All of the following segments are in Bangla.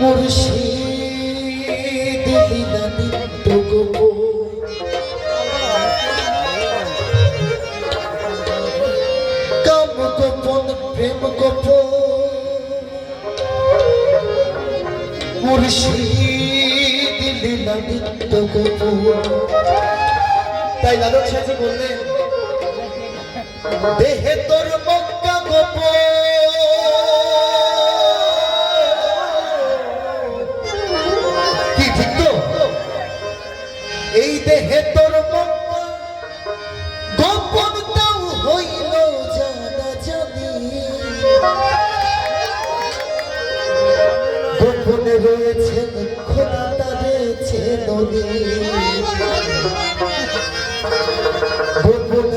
মুর্শিদ দিদা নিত্য গোপো কাম গোপন, প্রেম গোপো মুর্শিদ দিদা নিত্য গোপো তাই দাদা সাহেব বললেন, দেহে তোর মক্কা গোপন। দেহে তোর গোপন তাও হইল জানা জানি। গোপনে রয়েছে খোদা তারেছে নদী গোপনে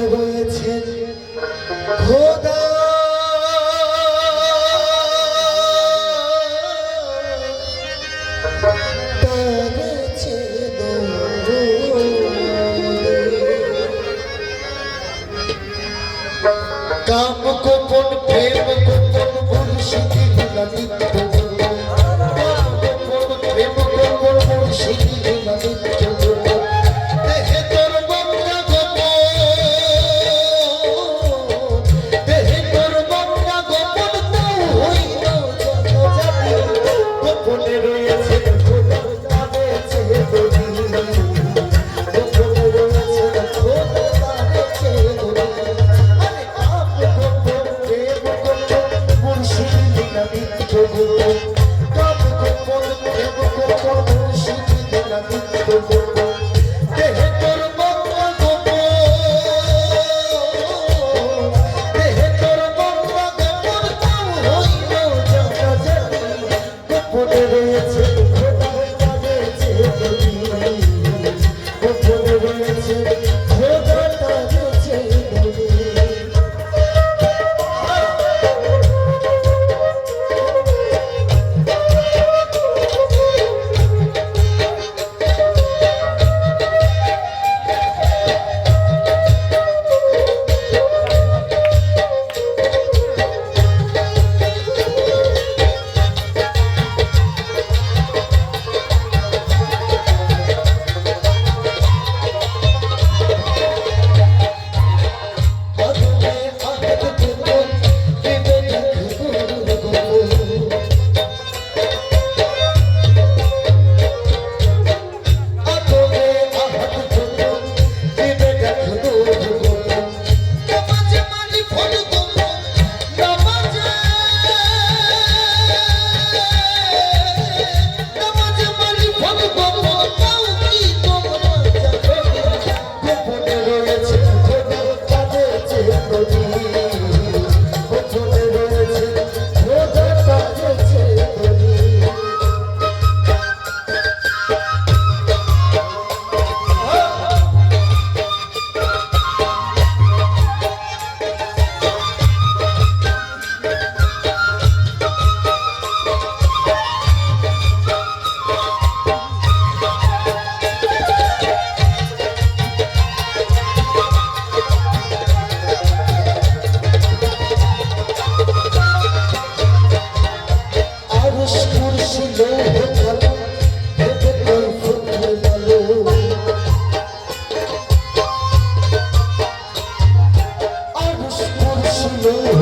কাম গোপন প্রেম গোপন ভুল শিখি দেবে Lord.